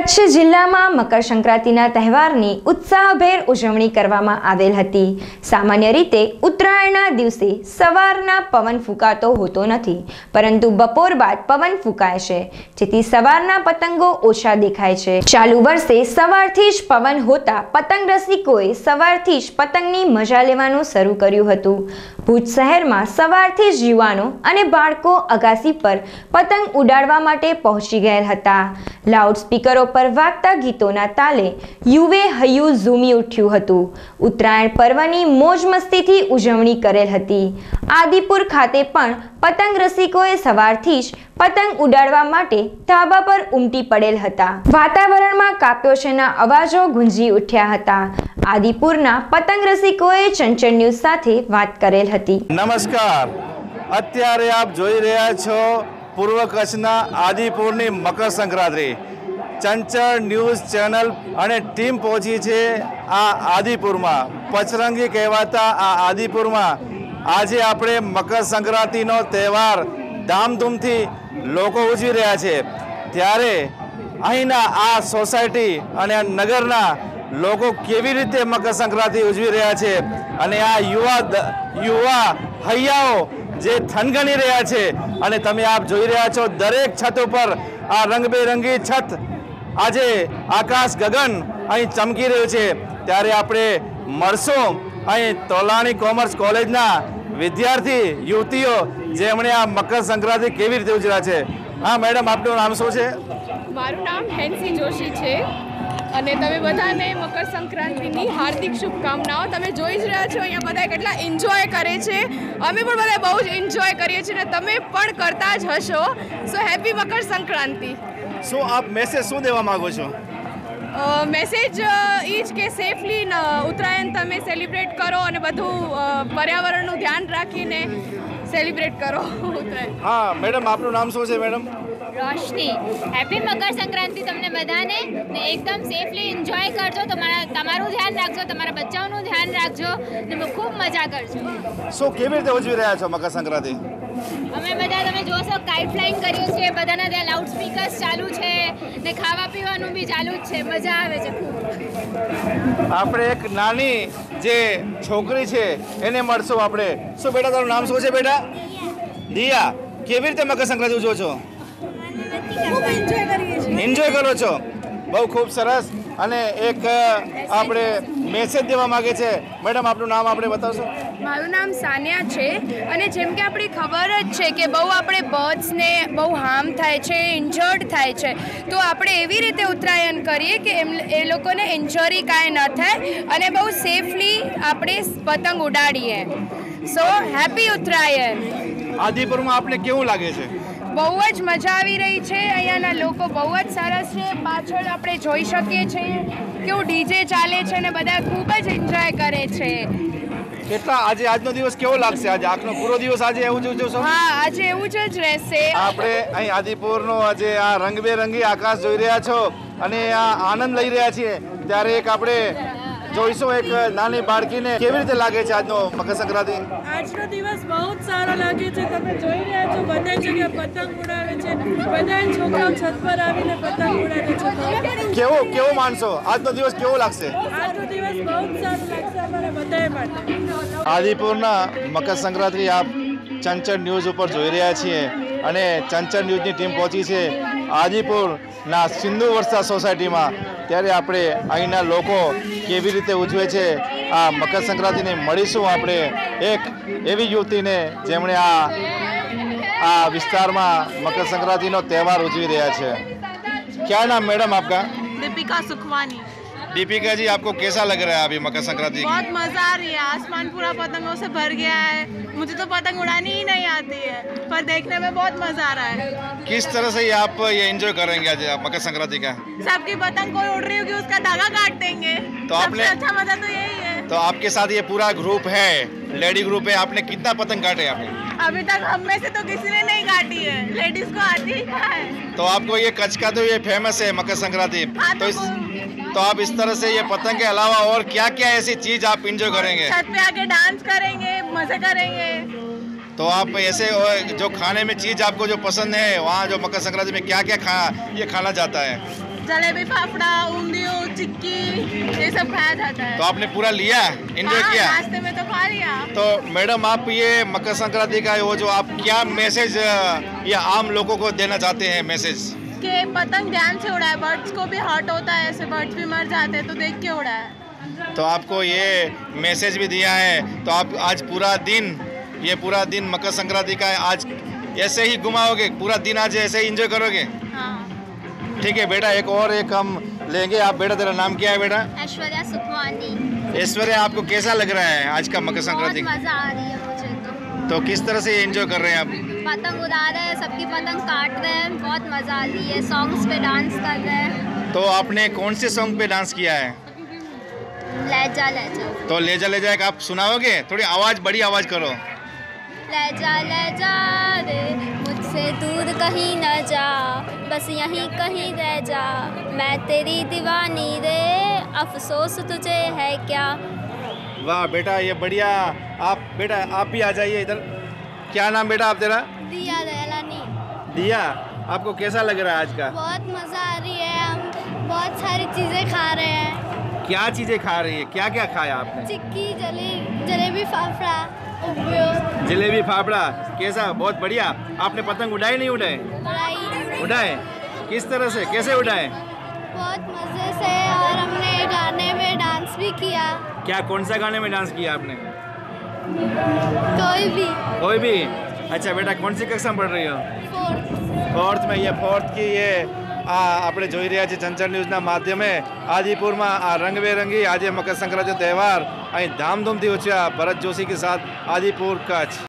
કચ્છ જિલ્લામાં મકર સંક્રાંતિના તહેવારની ઉત્સાહભેર ઉજવણી કરવામાં આવેલ હતી. સામાન્ય રીતે ઉત્તરાયણના દિવસે સવારના પવન ફૂંકાતો હોતો નથી, પરંતુ બપોર બાદ પવન ફૂંકાય છે, જેથી સવારના પતંગો ઓછા દેખાય છે. ચાલુ વર્ષે સવારથી જ પવન હોતા પતંગ રસિકોએ સવારથી જ પતંગની મજા લેવાનું શરૂ કર્યું હતું. ભુજ શહેરમાં સવારથી જ યુવાનો અને બાળકો અગાસી પર પતંગ ઉડાડવા માટે પહોંચી ગયેલ હતા. લાઉડસ્પીકરો પર વાગતા ગીતોના તાલે યુવે હૈયું ઝૂમી ઉઠ્યું હતું. ઉત્તરાયણ પર્વની મોજ મસ્તીથી ઉજવણી કરેલ હતી. આદિપુર ખાતે પણ પતંગ રસિકોએ સવારથી જ પતંગ ઉડાડવા માટે ધાબા પર ઉમટી પડેલ હતા. વાતાવરણમાં કાપ્યો છેના અવાજો ગુંજી ઉઠ્યા હતા. આદિપુરના પતંગ રસિકોએ ચંચળ ન્યૂઝ સાથે વાત કરેલ હતી. નમસ્કાર. અત્યારે આપ જોઈ રહ્યા છો પૂર્વ કચ્છના આદિપુરની મકર સંક્રાંતિ. ચંચળ ન્યૂઝ ચેનલ અને ટીમ પહોંચી છે આ આદિપુરમાં. પચરંગી કહેવાતા આ આદિપુરમાં આજે આપણે મકર સંક્રાંતિનો તહેવાર ધામધૂમથી લોકો ઉજવી રહ્યા છે. ત્યારે અહીંના આ સોસાયટી અને નગરના લોકો કેવી રીતે મકર સંક્રાંતિ ઉજવી રહ્યા છે અને આ યુવા યુવા હૈયાઓ જે થનગની રહ્યા છે અને તમે આપ જોઈ રહ્યા છો દરેક છત ઉપર આ રંગબેરંગી છત. આજે આકાશ ગગન અહીં ચમકી રહ્યું છે. ત્યારે આપણે મળશું અહીં તોલાણી કોમર્સ કોલેજના વિદ્યાર્થી, યુવતીઓ, જેમણે આ મકર સંક્રાંતિ કેવી રીતે ઉજવ્યા છે. હા, મેડમ, આપનું નામ શું છે? મારું નામ હેન્સી જોશી છે. અને તમે બધાને મકર સંક્રાંતિની હાર્દિક શુભકામનાઓ. તમે જોઈ જ રહ્યા છો અહીંયા બધા કેટલા એન્જોય કરે છે. અમે પણ બધા બહુ જ એન્જોય કરીએ છીએ અને તમે પણ કરતા જ હશો. So happy Makar Sankranti. શું આપ મેસેજ શું દેવા માગો છો? મેસેજ એ જ કે સેફલી ઉત્તરાયણ તમે સેલિબ્રેટ કરો અને બધું પર્યાવરણનું ધ્યાન રાખીને સેલિબ્રેટ કરો ઉત્તરાયણ. હા મેડમ આપનું નામ શું છે મેડમ? રોશની. હેપી મકર સંક્રાંતિ તમને બધાને. ને એકદમ સેફલી એન્જોય કરજો. તમારા તમારું ધ્યાન રાખજો. તમારા બચ્ચાઓનું ધ્યાન રાખજો. ને ખૂબ મજા કરજો. શું કેવી રીતે ઉજવી રહ્યા છો મકર સંક્રાંતિ અમે બધા તમે જોશો કાઇટ ફ્લાઇંગ કરીએ છીએ બધાના ત્યાં લાઉડ સ્પીકર્સ ચાલુ છે. ને ખાવા પીવાનું બી ચાલુ જ છે. મજા આવે છે આપણે એક નાની જે છોકરી છે એને મળશું આપણે. શું બેટા તારું નામ શું છે બેટા? દિયા. કેવી રીતે મકર સંક્રાંતિ ઉજવો છો? એન્જોય કરો છો. બહુ ખૂબ સરસ. અને એક આપણે મેસેજ દેવા માંગે છે. મેડમ આપનું નામ આપણે બતાવશો? મારું નામ સાનિયા છે. અને જેમ કે આપણી ખબર જ છે કે બહુ આપણે બર્ડ્સને બહુ હાર્મ થાય છે ઇન્જર્ડ થાય છે. તો આપણે એવી રીતે ઉત્તરાયણ કરીએ કે એમ એ લોકોને ઇન્જરી કાંઈ ન થાય અને બહુ સેફલી આપણે પતંગ ઉડાડીએ. So happy Uttarayan. આદિપુરમાં આપને કેવું લાગે છે? બહુ જ મજા આવી રહી છે. અહીંયાના લોકો બહુ જ સરસ છે. પાછળ આપણે જોઈ શકીએ છીએ કેવું ડીજે ચાલે છે અને બધા ખૂબ જ એન્જોય કરે છે. કેટલા આજે આજનો દિવસ કેવો લાગશે? આજે આખનો પૂરો દિવસ આજે એવું જ ઉજવશો? હા આજે એવું જ જ રહેશે. આપણે અહીં આદિપુરનો આજે આ રંગબેરંગી આકાશ જોઈ રહ્યા છો અને આ આનંદ લઈ રહ્યા છીએ. ત્યારે એક આપણે જોઈશું એક નાની બાળકીને કેવી રીતે લાગે છે આજનો મકર સંક્રાંતિ? આજનો દિવસ બહુ જ સારો લાગે છે. તમે જોઈ રહ્યા છો બધા જગ્યાએ પતંગ ઉડાવે છે. બધા છોકરાઓ છત પર આવીને પતંગ ઉડાવે છે. કેવો કેવો માનશો આજનો દિવસ કેવો લાગશે? આજનો દિવસ બહુ જ સારો લાગશે અમારે બધાએ માટે. આદિપુરના મકર સંક્રાંતિ આપ ચંચળ ન્યૂઝ ઉપર જોઈ રહ્યા છીએ અને ચંચળ ન્યૂઝની ટીમ પહોંચી છે આદિપુરના સિંધુ વર્ષા સોસાયટીમાં. ત્યારે આપણે અહીંના લોકો કેવી રીતે ઉજવે છે? આ મકર સંક્રાંતિને મળીશું આપણે એક એવી યુવતીને જેમણે આ આ વિસ્તારમાં મકર સંક્રાંતિનો તહેવાર ઉજવી રહ્યા છે. ક્યાં નામ મેડમ આપકા? દીપિકા સુખવાની दीपिका जी आपको कैसा लग रहा है अभी मकर संक्रांति बहुत मज़ा आ रही है। आसमान पूरा पतंगों से भर गया है। मुझे तो पतंग उड़ानी ही नहीं आती है पर देखने में बहुत मज़ा आ रहा है। किस तरह से आप ये एंजॉय करेंगे आज मकर संक्रांति का? सबकी पतंग कोई उड़ रही होगी उसका धागा काट देंगे। तो आपने- अच्छा मज़ा तो यही है। तो आपके साथ ये पूरा ग्रुप है लेडी ग्रुप है आपने कितना पतंग काटे आपने? अभी तक हम में से तो किसी ने नहीं काटी है। लेडीज़ को आती ही। है तो आपको ये कच्छ का तो ये फ़ेमस है मकर संक्रांति। हाँ, तो तो इस तो आप इस तरह से ये पतंग के अलावा और क्या क्या ऐसी चीज़ आप इंजॉय करेंगे? छत पे आके डांस करेंगे मज़े करेंगे। तो आप ऐसे जो खाने में चीज़ आपको जो पसंद है वहाँ जो मकर संक्रांति में क्या क्या खा ये खाना जाता है? जलेबी फाफड़ा ऊंधियो चिक्की ये सब खाया जाता है। तो आपने पूरा लिया? एंजॉय हाँ, किया? रास्ते में तो खा लिया। तो मैडम आप ये मकर संक्रांति का वो जो आप क्या मैसेज ये आम लोगों को देना चाहते हैं मैसेज के पतंग ध्यान से उड़ा है बर्ड्स को भी हर्ट होता है ऐसे बर्ड्स भी मर जाते हैं तो देख के उड़ाए। तो आपको ये मैसेज भी दिया है तो आप आज पूरा दिन ये पूरा दिन मकर संक्रांति का है आज ऐसे ही घुमाओगे पूरा दिन आज ऐसे ही इंजॉय करोगे? हाँ ठीक है बेटा एक और एक हम लेंगे। आप बेटा तेरा नाम क्या है बेटा? ऐश्वर्या सुखवानी ऐश्वर्य आपको कैसा लग रहा है आज का मकर संक्रांति? मज़ा आ रही है मुझे तो। तो किस तरह से एंजॉय कर रहे हैं आप? पतंग उड़ा रहे हैं सबकी पतंग काट रहे हैं बहुत मज़ा आ रही है। सॉन्ग्स पे डांस कर रहे हैं। तो आपने कौन से सॉन्ग पे डांस किया है? लहजा लहजा। तो ले जा ले जा एक आप सुनाओगे? थोड़ी आवाज़ बड़ी आवाज़ करो। लहजा लहजा रे मुझसे दूर कहीं न जा बस यहीं कहीं रह जा। मैं तेरी दीवानी रे अफसोस तुझे है क्या? वाह बेटा ये बढ़िया। आप बेटा आप भी आ जाइए इधर। क्या नाम बेटा आप तेरा? दिया दयालानी। दिया? आपको कैसा लग रहा है आज का? बहुत मज़ा आ रही है हम बहुत सारी चीज़ें खा रहे हैं। क्या चीज़ें खा रही है? क्या क्या खाया आपने? चिक्की जले जलेबी फाफड़ा। जलेबी फाफड़ा कैसा बहुत बढ़िया। आपने पतंग उड़ाए नहीं उड़ाए उड़ाए? किस तरह से? कैसे उड़ाए? बहुत मज़े से और हमने गाने में डांस भी किया। क्या कौन सा गाने में डांस किया आपने? कोई भी। कोई भी? अच्छा बेटा कौन सी कक्षा पढ़ रही हो? ફોર્થ મેં યે ફોર્થ કી યે આ रहा જોઈ રહ્યા છીએ ચંચળ आदिपुर में આદિપુરમાં આ રંગબેરંગી आज मकर संक्रांति त्यौहार। અહીં ધામધૂમથી ઉજવ્યા ભરત જોશી કે સાથ આદિપુર કચ્છ.